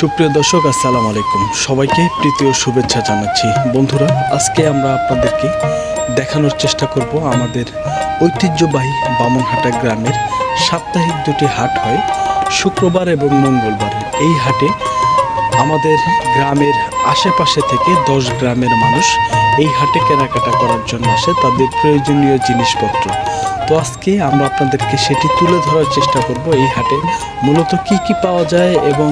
সুপ্রিয় দর্শক, আসসালামু আলাইকুম। সবাইকে প্রীতি ও শুভেচ্ছা জানাচ্ছি। বন্ধুরা, আজকে আমরা আপনাদেরকে দেখানোর চেষ্টা করব আমাদের ঐতিহ্যবাহী বামনহাটা গ্রামের সাপ্তাহিক দুটি হাট হয়, শুক্রবার এবং মঙ্গলবার। এই হাটে আমাদের গ্রামের আশেপাশে থেকে দশ গ্রামের মানুষ এই হাটে কেনাকাটা করার জন্য আসে, তাদের প্রয়োজনীয় জিনিসপত্র। তো আজকে আমরা আপনাদেরকে সেটি তুলে ধরার চেষ্টা করব এই হাটে। মূলত কি কি পাওয়া যায় এবং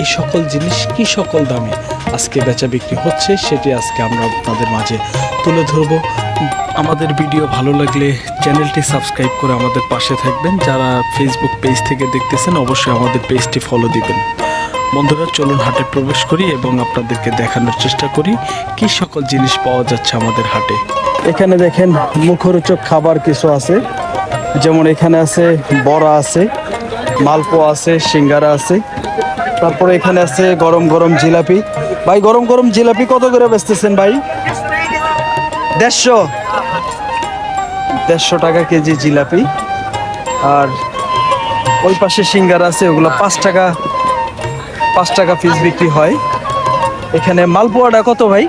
এই সকল জিনিস কি সকল দামে আজকে বেচা বিক্রি হচ্ছে সেটি আজকে আমরা আপনাদের মাঝে তুলে ধরব। আমাদের ভিডিও ভালো লাগলে চ্যানেলটি সাবস্ক্রাইব করে আমাদের পাশে থাকবেন। যারা ফেসবুক পেজ থেকে দেখতেছেন, অবশ্যই আমাদের পেজটি ফলো দিবেন। বন্ধুরা, চলুন হাটে প্রবেশ করি এবং আপনাদেরকে দেখানোর চেষ্টা করি কি সকল জিনিস পাওয়া যাচ্ছে আমাদের হাটে। এখানে দেখেন মুখরোচক খাবার কিছু আছে। যেমন এখানে আছে বড়া আছে, মালপোয়া আছে, সিঙ্গারা আছে। তারপরে এখানে আছে গরম গরম জিলাপি। ভাই, গরম গরম জিলাপি কত করে বেচতেছেন ভাই? দেড়শো। দেড়শো টাকা কেজি জিলাপি। আর ওই পাশে সিঙ্গারা আছে, ওগুলো পাঁচ টাকা পাঁচ টাকা পিস বিক্রি হয়। এখানে মালপোয়াটা কত ভাই?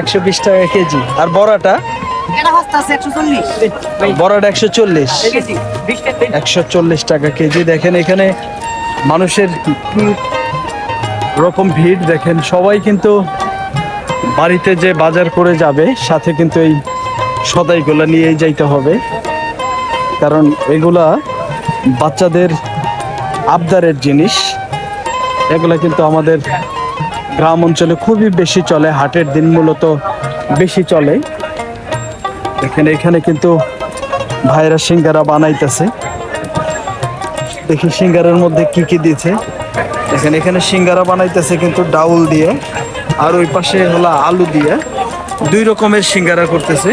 একশো বিশ টাকা কেজি। আর বড়াটা? বড়াটা একশো চল্লিশ। একশো চল্লিশ টাকা কেজি। দেখেন এখানে মানুষের কি রকম ভিড়। দেখেন সবাই কিন্তু বাড়িতে যে বাজার করে যাবে সাথে কিন্তু এই সদাইগুলো নিয়েই যাইতে হবে। কারণ এগুলা বাচ্চাদের আবদারের জিনিস। এগুলা কিন্তু আমাদের গ্রাম অঞ্চলে খুবই বেশি চলে, হাটের দিন মূলত বেশি চলে। দেখেন, এখানে কিন্তু ভাইরা সিঙ্গারা বানাইতেছে। দেখি সিঙ্গারার মধ্যে কি কি দিয়েছে। দেখেন, এখানে সিঙ্গারা বানাইতেছে কিন্তু ডাউল দিয়ে, আর ওই পাশে হলো আলু দিয়ে। দুই রকমের সিঙ্গারা করতেছে।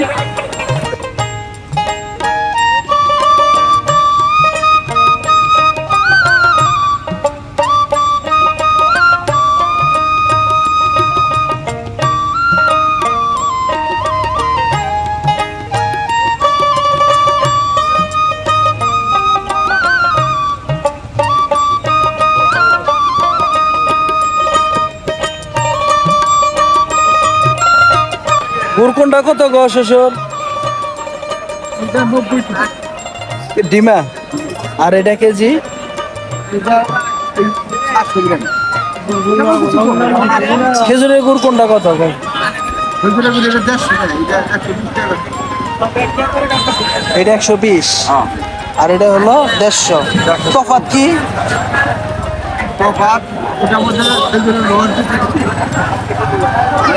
কত গো শ্বশুর? ডিমা? আর এটা কেজি? খেজুরের গুড় কোনটা কত? এটা একশো বিশ আর এটা হলো দেড়শো। তফাত কি?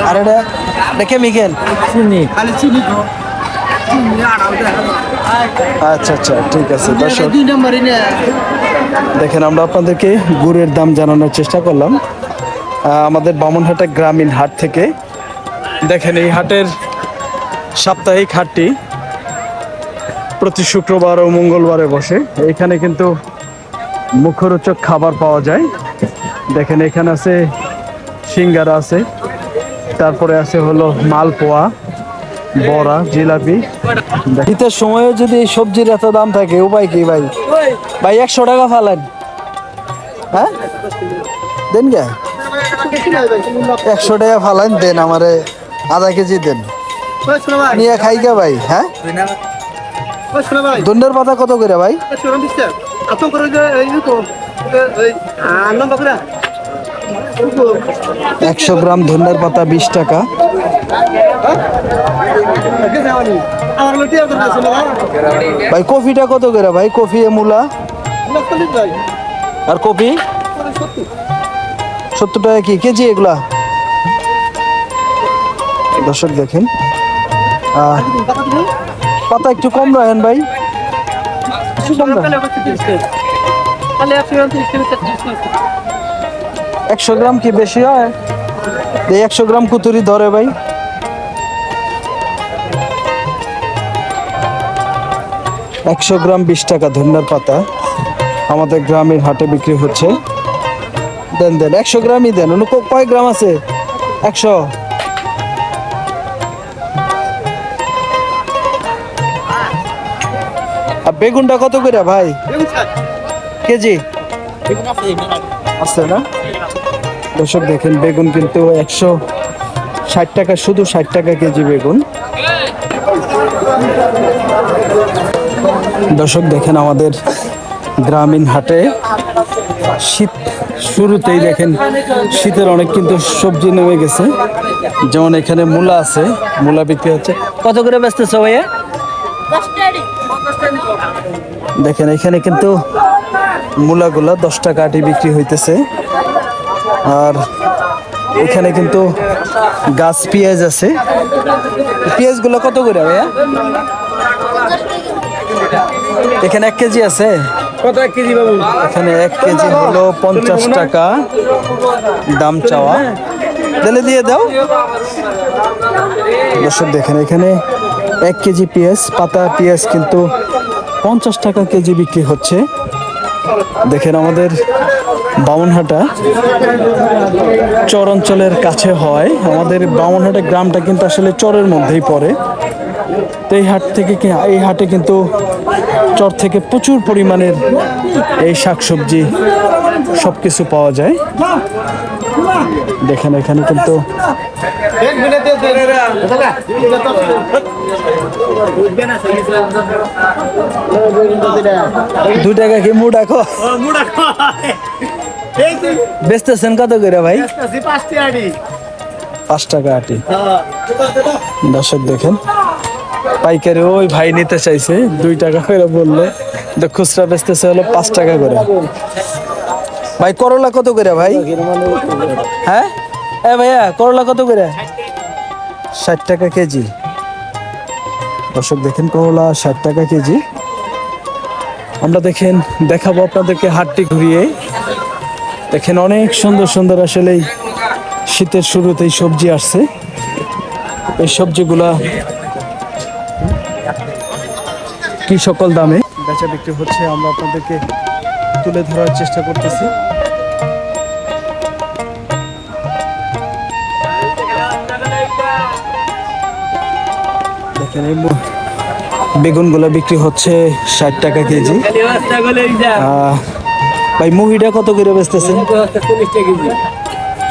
আর এটা এটা কেমিক্যাল আচ্ছা আচ্ছা ঠিক আছে দর্শক। দেখেন আমরা আপনাদেরকে গুড়ের দাম জানানোর চেষ্টা করলাম। আমাদের বামনহাটা গ্রামীণ হাট থেকে। দেখেন এই হাটের সাপ্তাহিক হাটটি প্রতি শুক্রবার ও মঙ্গলবারে বসে। এখানে কিন্তু মুখরোচক খাবার পাওয়া যায়। দেখেন এখানে আছে সিঙ্গারা আছে তারপরে আছে হলো মালপোয়া বড়া জিলাপি। শীতের সময়ও যদি এই সবজির এত দাম থাকে উপায় কি ভাই? ভাই একশো টাকা ফালেন। হ্যাঁ? দেন গে। একশো টাকা ফালেন দেন আমারে আধা কেজি দেন। নিয়ে খাই গে ভাই হ্যাঁ? দণ্ডের পাতা কত করে ভাই? একশো গ্রাম ধন্যার পাতা বিশ টাকা। ভাই, কফিটা কত করে ভাই? কফি মূলা? আর কপি? সত্তর টাকা কি? কেজি এগুলা? দর্শক দেখেন। পাতা একটু কম রাখেন ভাই। একশো গ্রাম কি বেশি হয়? এই একশো গ্রাম কুতুরি ধরে ভাই। একশো গ্রাম বিশ টাকা ধন্যার পাতা। আমাদের গ্রামের হাটে বিক্রি হচ্ছে। দেন দেন, একশো গ্রামই দেন। কয় গ্রাম আছে? একশো। বেগুনটা কত করে ভাই? কেজি? আছে না? দর্শক দেখেন বেগুন কিন্তু একশো ষাট টাকা শুধু ষাট টাকা কেজি বেগুন। দর্শক দেখেন আমাদের গ্রামীণ হাটে শীত শুরুতেই দেখেন শীতের অনেক কিন্তু সবজি নেমে গেছে। যেমন এখানে মূলা আছে মূলা বিক্রি হচ্ছে। কত করে বেচতেছো ভাইয়া? দেখেন এখানে কিন্তু মূলাগুলা দশ টাকা আটি বিক্রি হইতেছে। আর এখানে কিন্তু গাছ পেঁয়াজ আছে। পেঁয়াজ পেঁয়াজগুলো কত করে ভাইয়া? এখানে এক কেজি আছে? কত এক কেজি বাবু? এখানে এক কেজি হলো পঞ্চাশ টাকা দাম চাওয়া। দিলে দিয়ে দাও। দর্শক দেখেন এখানে এক কেজি পেঁয়াজ, পাতা পেঁয়াজ কিন্তু পঞ্চাশ টাকা কেজি বিক্রি হচ্ছে। দেখেন আমাদের বামনহাটা চর অঞ্চলের কাছে হয়। আমাদের বামনহাটা গ্রামটা কিন্তু আসলে চরের মধ্যেই পড়ে। তো এই হাট থেকে এই হাটে কিন্তু চর থেকে প্রচুর পরিমাণের এই শাকসবজি সব কিছু পাওয়া যায়। দেখেন এখানে কিন্তু দু টাকা কি মুড় রাখো বেচতেছেন কত করে ভাই? পাঁচ টাকা আটি। দর্শক দেখেন পাইকারি ওই ভাই নিতে চাইছে, দুই টাকা করে বলল। তো খুচরা বেচতেছে হলো পাঁচ টাকা করে। ভাই, করলা কত করে ভাই? হ্যাঁ? এ ভাইয়া, করলা কত করে? ষাট টাকা কেজি। দর্শক, দেখেন করলা ষাট টাকা কেজি। আমরা দেখেন, দেখাবো আপনাদেরকে হাটটি ঘুরিয়ে। দেখেন অনেক সুন্দর সুন্দর আসলে শীতের শুরুতেই সবজি আসছে। এই সবজিগুলা কি সকল দামে? বেচা বিক্রি হচ্ছে, আমরা আপনাদেরকে তুলে ধরার চেষ্টা করতেছি। দেখেন, এই বিক্রি হচ্ছে ষাট টাকা কেজি। ভাই মুহিটা কত করে বেচতেছেন?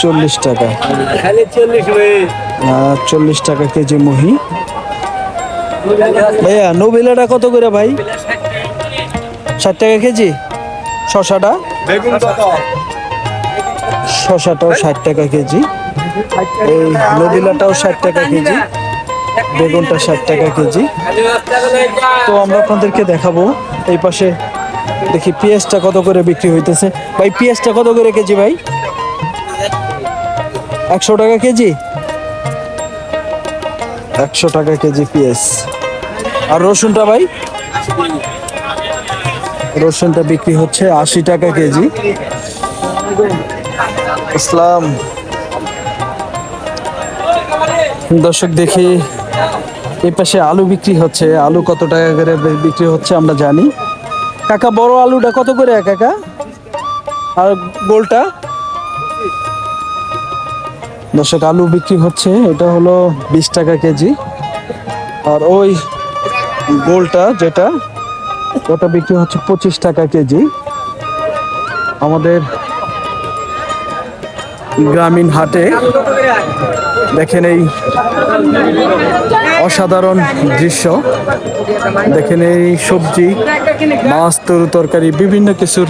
চল্লিশ টাকা। চল্লিশ টাকা কেজি মুহি ভাইয়া নবিলাটা কত করে ভাই? ষাট টাকা কেজি? শশাটা? শশাটাও ষাট টাকা কেজি। এই নবিলাটাও ষাট টাকা কেজি। বেগুনটা ষাট টাকা কেজি। তো আমরা আপনাদেরকে দেখাবো এই পাশে। দেখি পেঁয়াজটা কত করে বিক্রি হইতেছে। ভাই, পেঁয়াজটা কত করে কেজি ভাই? একশো টাকা কেজি? একশো টাকা কেজি পেঁয়াজ। আর রসুনটা ভাই? রসুনটা বিক্রি হচ্ছে আশি টাকা কেজি। ইসলাম দর্শক দেখি, এই পাশে আলু বিক্রি হচ্ছে। আলু কত টাকা করে বিক্রি হচ্ছে আমরা জানি। কাকা, বড় আলুটা কত করে কাকা? আর গোলটা? দর্শক, আলু বিক্রি হচ্ছে, এটা হলো বিশ টাকা কেজি। আর ওই গোলটা যেটা, ওটা বিক্রি হচ্ছে পঁচিশ টাকা কেজি। আমাদের গ্রামীণ হাটে দেখেন এই অসাধারণ দৃশ্য। দেখেন এই সবজি, মাছ, তরু তরকারি, বিভিন্ন কিছুর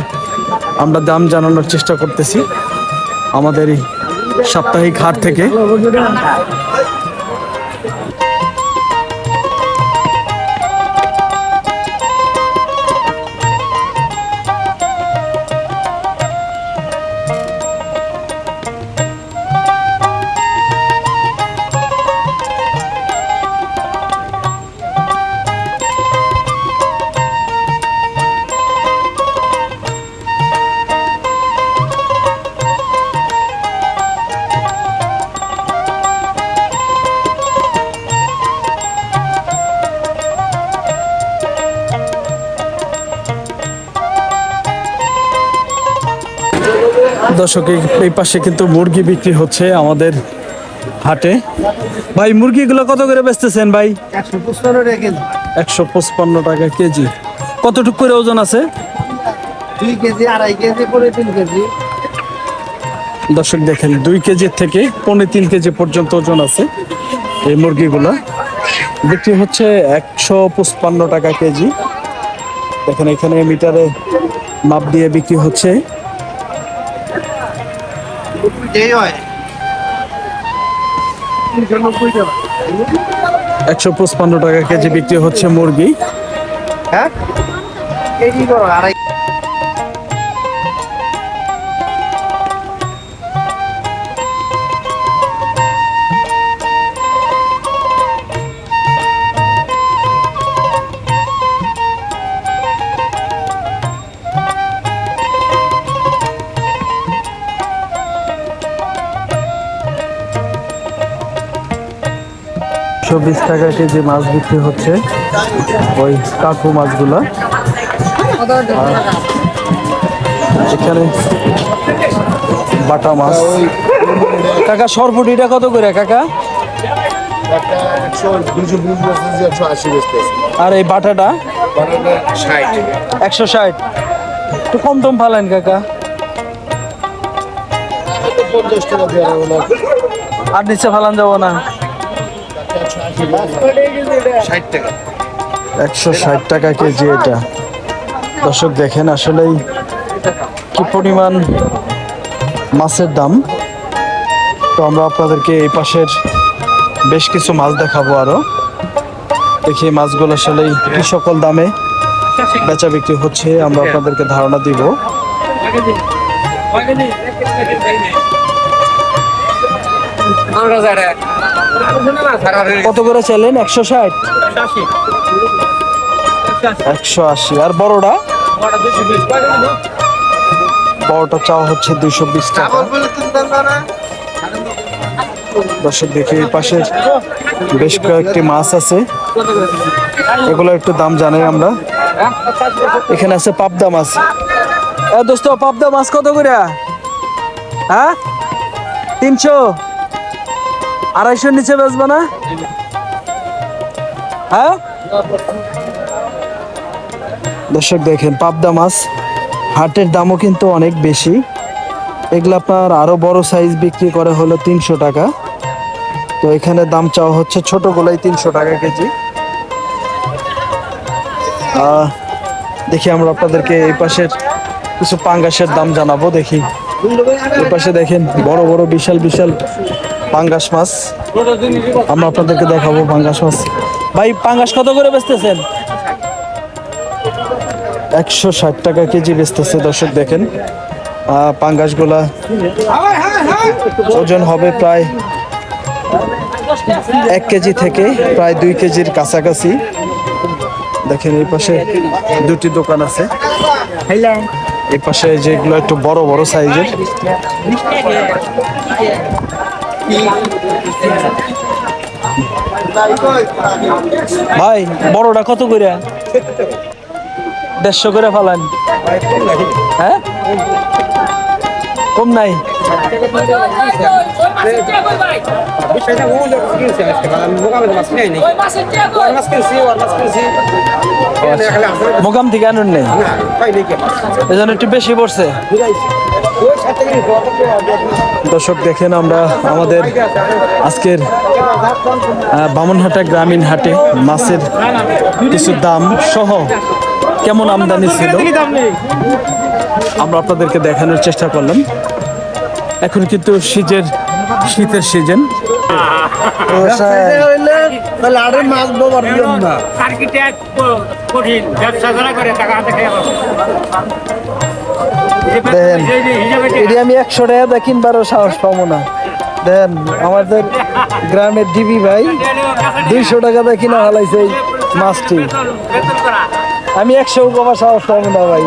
আমরা দাম জানানোর চেষ্টা করতেছি। আমাদের এই সাপ্তাহিক হাট থেকে দর্শক, এই- পাশে কিন্তু মুরগি বিক্রি হচ্ছে আমাদের হাটে। ভাই, মুরগিগুলো কত করে বেচতেছেন ভাই? একশো পঁচপান্ন টাকা কেজি। কতটুক করে ওজন আছে? দর্শক দেখেন, দুই কেজির থেকে পৌনে তিন কেজি পর্যন্ত ওজন আছে এই মুরগিগুলো। বিক্রি হচ্ছে একশো পঁচপান্ন টাকা কেজি। দেখেন, এখানে মিটারে মাপ দিয়ে বিক্রি হচ্ছে। একশো পঁচপান্ন টাকা কেজি বিক্রি হচ্ছে মুরগি। হ্যাঁ? একশো বিশ টাকা কেজি মাছ বিক্রি হচ্ছে ওই কাকু মাছগুলো। এখানে বাটা মাছ। কাকা সরপুটিটা কত করে কাকা? আর এই বাটাটা? একশো ষাট। একটু কম টম ফালেন কাকা। আর নিচে ফালান যাব না। একশো ষাট টাকা কেজি এটা। দর্শক, দেখেন আসলেই কি পরিমাণ মাছের দাম। তো আমরা আপনাদেরকে এই পাশের বেশ কিছু মাছ দেখাবো আরও। দেখি মাছগুলো আসলেই কি সকল দামে বেচা বিক্রি হচ্ছে, আমরা আপনাদেরকে ধারণা দিব। কত করে চাইলেন? একশো ষাট? একশো আশি। আর বড়টা? বড়টা চাওয়া হচ্ছে দুইশো বিশ টাকা। দর্শক দেখি এই পাশে বেশ কয়েকটি মাছ আছে। এগুলো একটু দাম জানাই আমরা। এখানে আছে পাবদা মাছ। দোস্ত পাবদা মাছ কত করে? হ্যাঁ? তিনশো? আড়াইশোর নিচে বেচবে না? হ্যাঁ? দর্শক দেখেন, পাবদা মাছ, হাটের দামও কিন্তু অনেক বেশি। এগুলো আপনার আরও বড় সাইজ বিক্রি করে হলো তিনশো টাকা। তো এখানে দাম চাওয়া হচ্ছে ছোটগুলাই তিনশো টাকা কেজি। দেখি আমরা আপনাদেরকে এই পাশের কিছু পাঙ্গাসের দাম জানাব, দেখি। এই পাশে দেখেন, বড় বড় বিশাল বিশাল পাঙ্গাস মাছ। আমরা আপনাদেরকে দেখাবো পাঙ্গাস মাছ। ভাই পাঙ্গাস কত করে বেচতেছেন? একশো ষাট টাকা কেজি বেচতেছে দর্শক দেখেন। পাঙ্গাসগুলা ওজন হবে প্রায় এক কেজি থেকে প্রায় দুই কেজির কাছাকাছি। দেখেন এই পাশে দুটি দোকান আছে। এই পাশে যেগুলো একটু বড় বড় সাইজের। ভাই বড়টা কত করে দেড়শো করে ফালান। হ্যাঁ? কম নাই। মোকাম থেকে আনুন নেই। এই জন্য একটু বেশি পড়ছে। দর্শক, দেখেন আমরা আমাদের আজকের বামনহাটা গ্রামীণ হাটে মাছের কিছু দাম সহ কেমন আমদানি ছিল, আমরা আপনাদেরকে দেখানোর চেষ্টা করলাম। এখন কিন্তু শীতের শীতের সিজন তাহলে মাছ ব্যবহার দিলাম না আর্কিটেক্ট কঠিন ব্যবসা যারা করে টাকা হাতে খেয়ে দেন এটি আমি একশো টাকা কিনবারও সাহস পাবো না। দেন আমাদের গ্রামের ডিবি ভাই দুইশো টাকা দা কিনা হালাইছে মাছটি। আমি একশো কমার সাহস পাবো না ভাই।